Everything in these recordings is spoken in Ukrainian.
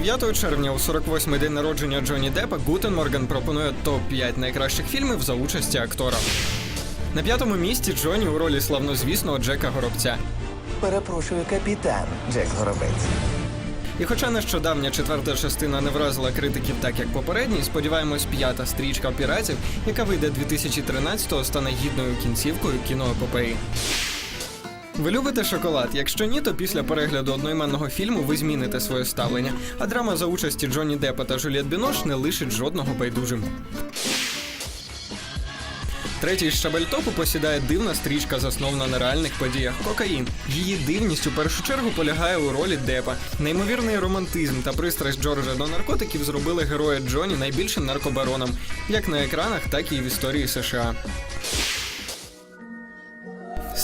9 червня, у 48-й день народження Джонні Деппа, Гутен Морган пропонує топ-5 найкращих фільмів за участі актора. На п'ятому місці Джонні у ролі славнозвісного Джека Горобця. Перепрошую, капітан Джек Горобець. І хоча нещодавня четверта частина не вразила критиків так, як попередній, сподіваємось, п'ята стрічка піратів, яка вийде 2013-го, стане гідною кінцівкою кіноепопеї. Ви любите шоколад? Якщо ні, то після перегляду одноіменного фільму ви зміните своє ставлення. А драма за участі Джонні Деппа та Жюліет Бінош не лишить жодного байдужим. Третій щабель топу посідає дивна стрічка, заснована на реальних подіях Кокаїн. Її дивність у першу чергу полягає у ролі Депа. Неймовірний романтизм та пристрасть Джорджа до наркотиків зробили героя Джоні найбільшим наркобароном, як на екранах, так і в історії США.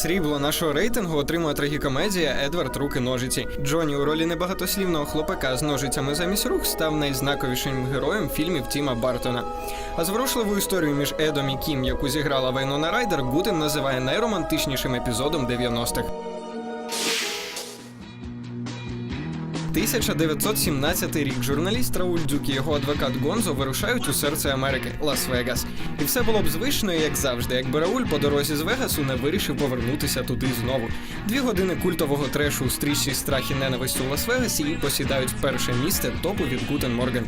Срібло нашого рейтингу отримує трагікомедія Едвард Руки ножиці. Джоні у ролі небагатослівного хлопака з ножицями замість рук став найзнаковішим героєм фільмів Тіма Бартона. А зворушливу історію між Едом і Кім, яку зіграла Вайнона Райдер, Гутен називає найромантичнішим епізодом 90-х. 1917 рік журналіст Рауль Дюк і його адвокат Гонзо вирушають у серце Америки Лас-Вегас. І все було б звично, як завжди, якби Рауль по дорозі з Вегасу не вирішив повернутися туди знову. Дві години культового трешу у стрічці страх і ненависть у Лас-Вегасі і посідають перше місце топу від Гутен Морген.